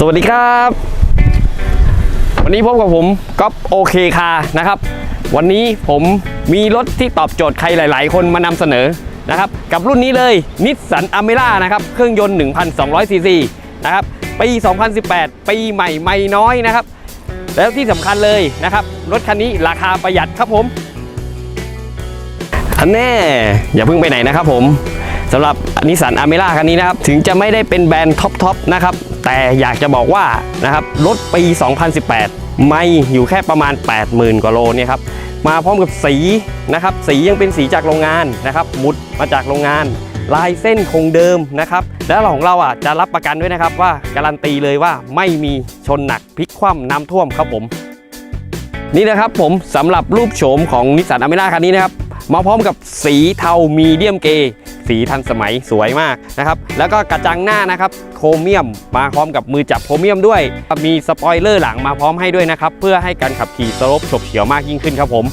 สวัสดีครับ วันนี้พบกับผมก๊อฟโอเคคานะครับ วันนี้ผมมีรถที่ตอบโจทย์ใครหลาย ๆ คนมานำเสนอนะครับ กับรุ่นนี้เลยนิสสันอเมร่านะครับ เครื่องยนต์ 1,200ซีซีนะครับ ปี 2018 ปีใหม่ไม่น้อยนะครับ แล้วที่สำคัญเลยนะครับ รถคันนี้ราคาประหยัดครับผมอันแน่อย่าเพิ่งไปไหนนะครับผมสำหรับนิสสันอเมร่าคันนี้นะครับ ถึงจะไม่ได้เป็นแบรนด์ท็อปทอปนะครับ แต่อยากจะบอกว่านะครับรถปี 2018 ไม่อยู่แค่ประมาณ 80,000 กว่าโลเนี่ยครับมาพร้อมกับสีนะครับสียังเป็นสีจากโรงงานนะครับมุดมาจากโรงงาน ลายเส้นคงเดิมนะครับแล้วของเราอะจะรับประกันด้วยนะครับว่าการันตีเลยว่าไม่มีชนหนักพลิกคว่ำน้ำท่วมครับผมนี่นะครับผมสำหรับรูปโฉมของนิสสันอเมร่าคันนี้นะครับมาพร้อมกับสีเทามีเดียมเกย์ สีทันสมัยสวยมากนะครับแล้วก็กระจังหน้านะครับโครเมียมมาพร้อมกับมือจับโครเมียมด้วย มีสปอยเลอร์หลังมาพร้อมให้ด้วยนะครับเพื่อให้การขับขี่สลปฉบเฉียวมากยิ่งขึ้นครับผม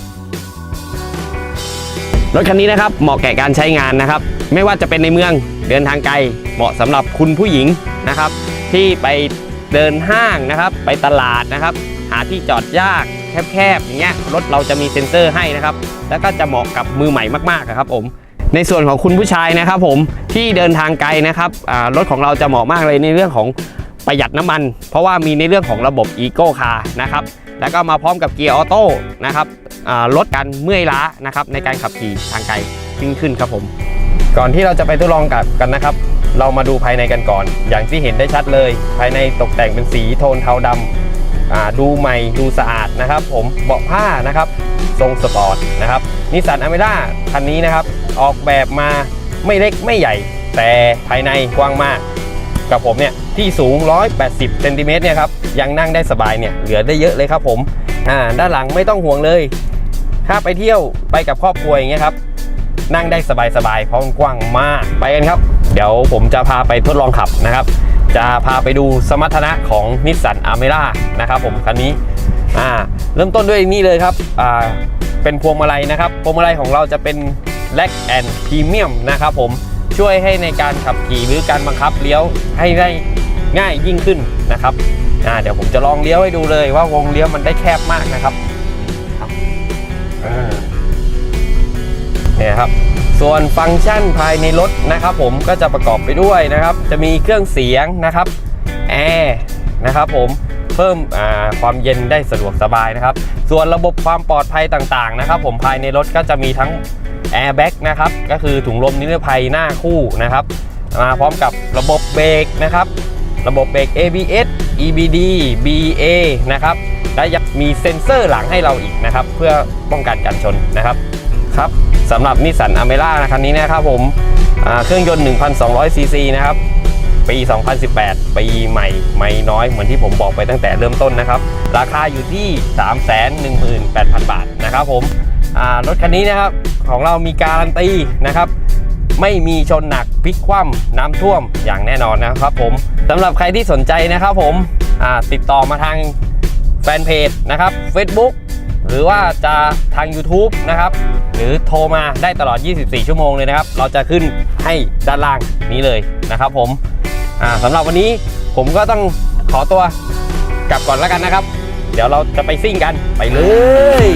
รถคันนี้นะครับเหมาะแก่การใช้งานนะครับ ไม่ว่าจะเป็นในเมืองเดินทางไกล เหมาะสำหรับคุณผู้หญิงนะครับ ที่ไปเดินห้างนะครับ ไปตลาดนะครับ หาที่จอดยากแคบๆอย่างเงี้ยรถเราจะมีเซ็นเซอร์ให้นะครับ แล้วก็จะเหมาะกับมือใหม่มากๆครับผม ในส่วนของคุณผู้ชายนะครับผมที่เดินทางไกลนะครับรถของเราจะเหมาะมากเลยในเรื่องของประหยัดน้ำมัน เพราะว่ามีในเรื่องของระบบ Eco Car นะครับแล้วก็มาพร้อมกับเกียร์ออโต้นะครับลดการเมื่อยล้านะครับในการขับขี่ทางไกลยิ่งขึ้นครับผม ก่อนที่เราจะไปทดลองกับกันนะครับ เรามาดูภายในกันก่อน อย่างที่เห็นได้ชัดเลย ภายในตกแต่งเป็นสีโทนเทาดำอ่าดูใหม่ดูสะอาดนะครับ ผมเบาะผ้านะครับ ทรงสปอร์ตนะครับนิสสันอเมร่าคันนี้นะครับ ออกแบบมาไม่เล็กไม่ใหญ่ แต่ภายในกว้างมาก กับผมเนี่ยที่สูง 180เซนติเมตรเนี่ยครับยังนั่งได้สบายเนี่ยเหลือได้เยอะเลยครับผมอ่าด้านหลังไม่ต้องห่วงเลย ถ้าไปเที่ยวไปกับครอบครัวอย่างเงี้ยครับนั่งได้สบายๆเพราะมันกว้างมากไปกันครับ เดี๋ยวผมจะพาไปทดลองขับนะครับ จะพาไปดูสมรรถนะของนิสสันอเมร่านะครับผมคันนี้อ่าเริ่มต้นด้วยนี่เลยครับอ่าเป็นพวงมาลัยนะครับพวงมาลัยของเราจะเป็น แลกแอนพรีเมียมนะครับผมช่วยให้ในการขับขี่หรือการบังคับเลี้ยวให้ได้ง่ายยิ่งขึ้นนะครับเดี๋ยวผมจะลองเลี้ยวให้ดูเลยว่าวงเลี้ยวมันได้แคบมากนะครับเนี่ยครับ ส่วนฟังก์ชันภายในรถนะครับ ผมก็จะประกอบไปด้วยนะครับ จะมีเครื่องเสียงนะครับแอร์นะครับผมเพิ่มความเย็นได้สะดวกสบายนะครับ ส่วนระบบความปลอดภัยต่างๆนะครับ ผมภายในรถก็จะมีทั้ง แอร์แบ็กนะครับก็คือถุงลมนิรภัยหน้าคู่นะครับมาพร้อมกับระบบเบรกนะครับระบบเบรก ABS EBD BA นะครับและยังมีเซ็นเซอร์หลังให้เราอีกนะครับ เพื่อป้องกันการชนนะครับครับสำหรับนิสสันอเมร่าคันนี้นะครับผมเครื่องยนต์ 1,200ซีซีนะครับปี 2018 ปีใหม่ไม่น้อยเหมือนที่ผมบอกไปตั้งแต่เริ่มต้นนะครับ ราคาอยู่ที่ 318,000 บาทนะครับผม รถคันนี้นะครับของเรามีการันตีนะครับ ไม่มีชนหนักพลิกคว่ำน้ำท่วมอย่างแน่นอนนะครับผมสำหรับใครที่สนใจนะครับผมติดต่อมาทางแฟนเพจนะครับ Facebook หรือว่าจะทาง YouTube นะครับ หรือโทรมาได้ตลอด 24 ชั่วโมงเลยนะครับ เราจะขึ้นให้ด้านล่างนี้เลยนะครับผมสำหรับวันนี้ผมก็ต้องขอตัวกลับก่อนแล้วกันนะครับ เดี๋ยวเราจะไปซิ่งกันไปเลย